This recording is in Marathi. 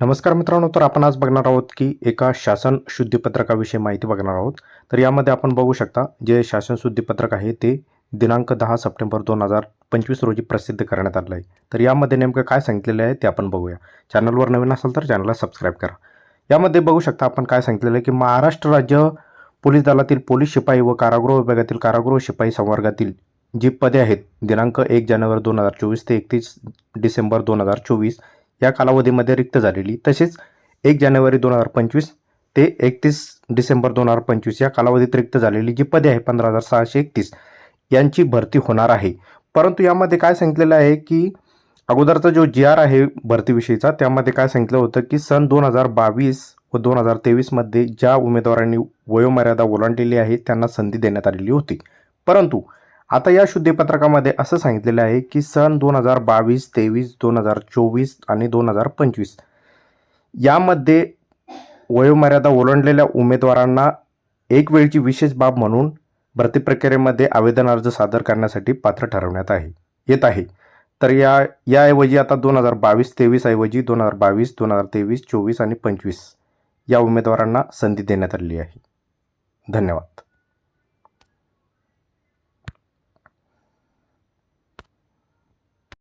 नमस्कार मित्रांनो तर आपण आज बघणार आहोत की एका शासन शुद्धीपत्रकाविषयी माहिती बघणार आहोत. तर यामध्ये आपण बघू शकता जे शासन शुद्धीपत्रक आहे ते दिनांक दहा सप्टेंबर दोन हजार पंचवीस रोजी प्रसिद्ध करण्यात आलं आहे. तर यामध्ये नेमकं काय सांगितलेलं आहे ते आपण बघूया. चॅनलवर नवीन असाल तर चॅनलला सबस्क्राईब करा. यामध्ये बघू शकता आपण काय सांगितलेलं आहे की महाराष्ट्र राज्य पोलीस दलातील पोलीस शिपाई व कारागृह विभागातील कारागृह शिपाई संवर्गातील जी पदे आहेत दिनांक एक जानेवारी दोन हजार चोवीस ते एकतीस डिसेंबर दोन हजार चोवीस या कालावधीमध्ये रिक्त झालेली. तसेच एक जानेवारी दोन हजार पंचवीस ते एकतीस डिसेंबर दोन हजार पंचवीस या कालावधीत रिक्त झालेली जी पदे आहे पंधरा हजार सहाशे एकतीस यांची भरती होणार आहे. परंतु यामध्ये काय सांगितलेलं आहे की अगोदरचा जो जी आर आहे भरतीविषयीचा त्यामध्ये काय सांगितलं होतं की सन दोन हजार बावीस व दोन हजार तेवीसमध्ये ज्या उमेदवारांनी वयोमर्यादा ओलांडलेली आहे त्यांना संधी देण्यात आलेली होती. परंतु आता या शुद्धीपत्रकामध्ये असं सांगितलेलं आहे की सन दोन हजार बावीस तेवीस दोन हजार चोवीस आणि दोन हजार पंचवीस. यामध्ये वयोमर्यादा ओलांडलेल्या उमेदवारांना एक वेळची विशेष बाब म्हणून भरती प्रक्रियेमध्ये आवेदन अर्ज सादर करण्यासाठी पात्र ठरवण्यात आहे येत आहे. तर या याऐवजी आता दोन हजार बावीस तेवीस ऐवजी दोन हजार बावीस दोन हजार तेवीस चोवीस आणि पंचवीस या उमेदवारांना संधी देण्यात आलेली आहे. धन्यवाद.